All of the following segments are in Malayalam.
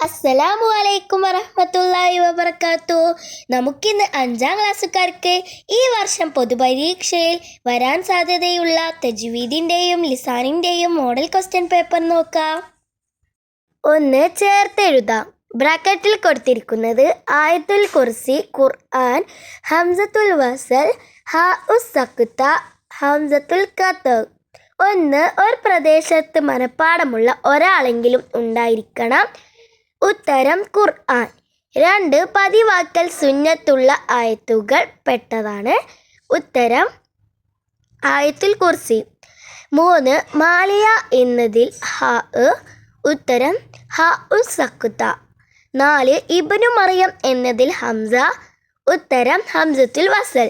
അസ്സലാമു അലൈക്കും വറഹ്മത്തുള്ളാഹി വബർക്കാത്തു നമുക്കിന്ന് അഞ്ചാം ക്ലാസ്സുകാർക്ക് ഈ വർഷം പൊതുപരീക്ഷയിൽ വരാൻ സാധ്യതയുള്ള തജ്വീദിന്റെയും ലിസാനിന്റെയും മോഡൽ ക്വസ്റ്റ്യൻ പേപ്പർ നോക്കാം. ഒന്ന് ചേർത്തെഴുതാം ബ്രാക്കറ്റിൽ കൊടുത്തിരിക്കുന്നത് ആയത്തുൽ കുർസി ഖുർആൻ ഹംസത്തുൽ വസൽ ഹ ഉസ് സഖുത്ത ഹംസത്തുൽ കത്ത് ഒന്ന് ഒരു പ്രദേശത്ത് മനപ്പാടമുള്ള ഒരാളെങ്കിലും ഉണ്ടായിരിക്കണം. ഉത്തരം ഖുർആൻ. രണ്ട് പതിവാക്കൽ സുന്നത്തുള്ള ആയത്തുകൾ പെട്ടതാണ്. ഉത്തരം ആയത്തുൽ കുർസി. മൂന്ന് മാലിയ എന്നതിൽ ഹ ഉത്തരം ഹ ഉ സക്കുത്ത നാല് ഇബനു മറിയം എന്നതിൽ ഹംസ. ഉത്തരം ഹംസത്തുൽ വസൽ.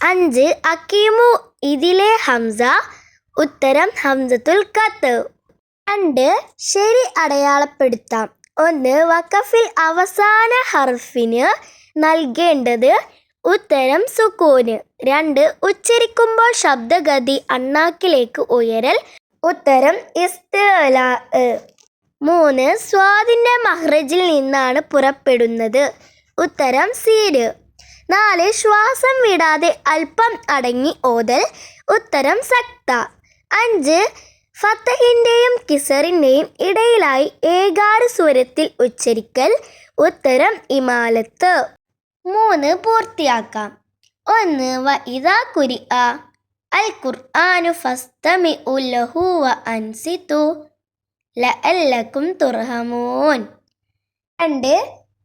അഞ്ച് അക്കീമു ഇതിലെ ഹംസ. ഉത്തരം ഹംസത്തുൽ കത്ത് രണ്ട് ശരി അടയാളപ്പെടുത്താം. ഒന്ന് വക്കഫിൽ അവസാന ഹർഫിന് നൽകേണ്ടത് ഉത്തരം സുക്കൂന്. രണ്ട് ഉച്ചരിക്കുമ്പോൾ ശബ്ദഗതി അണ്ണാക്കിലേക്ക് ഉയരൽ. ഉത്തരം ഇസ്തല. മൂന്ന് സ്വാദിന്റെ മഹ്റജിൽ നിന്നാണ് പുറപ്പെടുന്നത്. ഉത്തരം സീര്. നാല് ശ്വാസം വിടാതെ അല്പം അടങ്ങി ഓതൽ. ഉത്തരം സക്ത. അഞ്ച് ഫത്തഹിന്റെയും കിസറിന്റെയും ഇടയിലായി ഏകാര സ്വരത്തിൽ ഉച്ചരിക്കൽ. ഉത്തരം ഇമാലത്ത്. മൂന്ന് പൂർത്തിയാക്കാം. ഒന്ന് വ ഇതാ കുരി അൽ ഖുർആാനു ഫസ്തമി ഉലഹു വ അൻസിത്തു ലഅല്ലക്കും തുർഹമൂൻ. രണ്ട്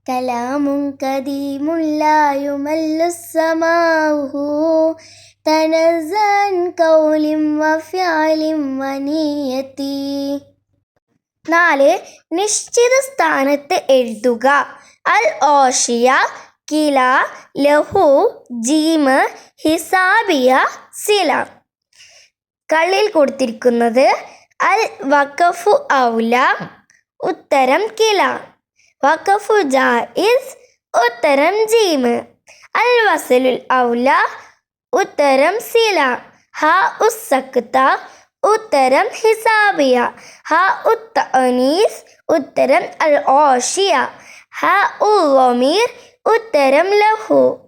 കലാമും കദീമുല്ലായുമല്ലുസമാഹു തനസൻ കൗലിം വഫ്യാലിം വനിയത്തി. നാല് നിശ്ചിത സ്ഥാനത്ത് എഴുതുക. അൽ ഓഷിയ കില ലഹു ജീമ് ഹിസാബിയ സില. കള്ളിൽ കൊടുത്തിരിക്കുന്നത് അൽ വഖഫു ഔല ഉത്തരം കില. വഖഫു ജായിസ് ഉത്തരം ജീമ്. അൽ വസലുൽ ഔല ഉത്തരം സില. ഹ ഉസക്ത ഉത്തരം ഹിസാബിയ. ഹ ഉത്തനീസ് ഉത്തരം അൽ ഓഷിയ. ഹ ഉമീർ ഉത്തരം ലഹു.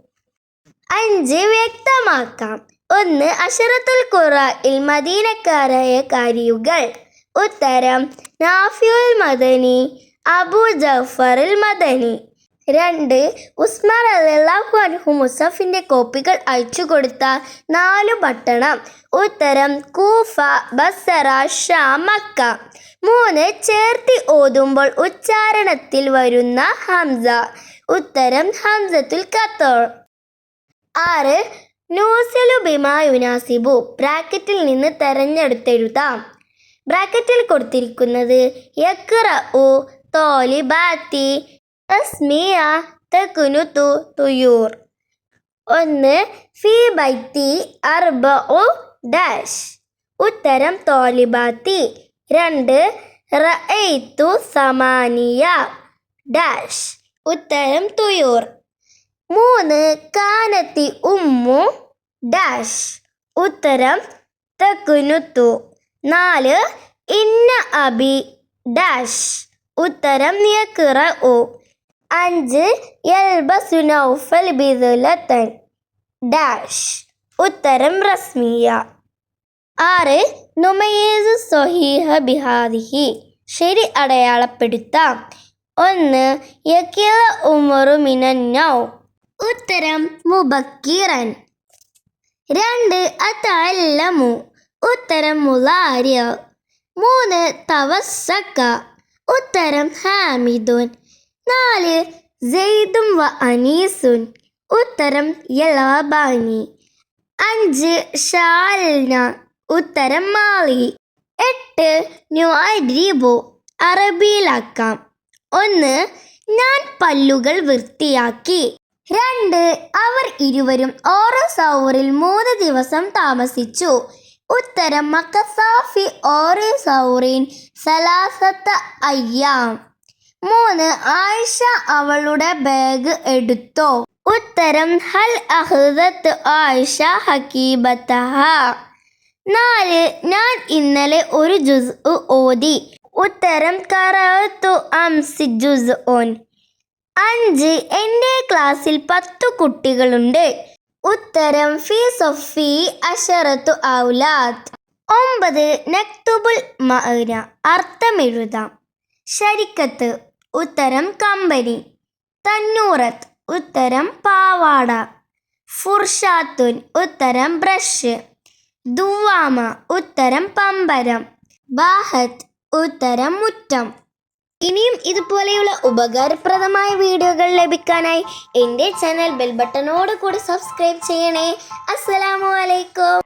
അഞ്ച് വ്യക്തമാക്കാം. ഒന്ന് അഷറത്തുൽ ഖുറയിൽ മദീനക്കാരായ കാരിയുകൾ. ഉത്തരം നാഫിയുൽ മദനി. അബു ജഫറിൽ മദനി. രണ്ട് ഉസ്മാൻ അലഹു അൻഹു മുസഫിന്റെ കോപ്പികൾ അയച്ചു കൊടുത്ത നാലു പട്ടണം. ഉത്തരം കൂഫ ബസറ ഷാമക്ക മൂന്ന് ചേർത്തി ഓതുമ്പോൾ ഉച്ചാരണത്തിൽ വരുന്ന ഹംസ. ഉത്തരം ഹംസത്തുൽ കത്തോൾ. ആറ് നൂസലു ബിമാ യുനാസിബു. ബ്രാക്കറ്റിൽ നിന്ന് തെരഞ്ഞെടുത്തെഴുതാം. ബ്രാക്കറ്റിൽ കൊടുത്തിരിക്കുന്നത് യക്റ ഉ തോലിബാത്തി തസ്മിയ തകുനുതു തുയൂർ. ഒന്ന് ഫി ബൈത്തി അർബ ഡാഷ്. ഉത്തരം തോലിബാത്തി രണ്ട് റഅയ്തു സമാനിയ ഡാഷ്. ഉത്തരം തുയൂർ. മൂന്ന് കാനത്തി ഉമ്മു ഡാഷ്. ഉത്തരം തക്കുനുത്തു നാല് ഇന്ന അബി ഡാഷ്. ഉത്തരം യക്റ ഒ അഞ്ച് യൽബസു നൗഫൽ ബിദുലത്തൻ. ഡാഷ് ഉത്തരം റസ്മിയ. ആറ് നുമയേസ് സൊഹീഹ ബിഹാദിഹി. ശരി അടയാളപ്പെടുത്താം. ഒന്ന് യക്കില ഉമറു മിനന്നൗ ഉത്തരം മുബക്കിറൻ. രണ്ട് അതല്ലമു ഉത്തരം മുലാര്യ. മൂന്ന് തവസ്സക്ക. ഉത്തരം ഹാമിദുൻ. നാല് സെയ്ദും വ അനീസുൻ. ഉത്തരം യലാബാനി. അഞ്ച് ഷാൽന ഉത്തരം മാളി. എട്ട് ന്യൂബു അറബിയിലാക്കാം. ഒന്ന് ഞാൻ പല്ലുകൾ വൃത്തിയാക്കി. രണ്ട് അവർ ഇരുവരും ഓരോ സൗറിൽ മൂന്ന് ദിവസം താമസിച്ചു. ഉത്തരം മക്കസാഫി ഓറി സൗറിൻ സലാസത്ത് അയ്യാം. മൂന്ന് ആയിഷ അവളുടെ ബാഗ് എടുത്തോ? ഉത്തരം ഹൽ അഹ്ദത്ത് ആയിഷ ഹക്കീബത്തഹ നാല് ഞാൻ ഇന്നലെ ഒരു ജുസ് ഓതി. ഉത്തരം കറത്തു അംസി ജുസ് ഓൻ അഞ്ച് എന്റെ ക്ലാസ്സിൽ പത്തു കുട്ടികളുണ്ട്. ഉത്തരം ഫി സൊഫി അഷറത്തു ഔലാദ്. ഒമ്പത് നക്തുബുൽ മഅന. അർത്ഥം എഴുതാം ശരിക്കത്ത് ഉത്തരം കമ്പനി. തന്നൂറത്ത് ഉത്തരം പാവാട. ഫുർഷാത്തുൻ ഉത്തരം ബ്രഷ്. ദുവാമ ഉത്തരം പമ്പരം. ബാഹത്ത് ഉത്തരം മുറ്റം. ഇനിയും ഇതുപോലെയുള്ള ഉപകാരപ്രദമായ വീഡിയോകൾ ലഭിക്കാനായി എന്റെ ചാനൽ ബെൽ ബട്ടണോട് കൂടി സബ്സ്ക്രൈബ് ചെയ്യണേ. അസ്സലാമു അലൈക്കും.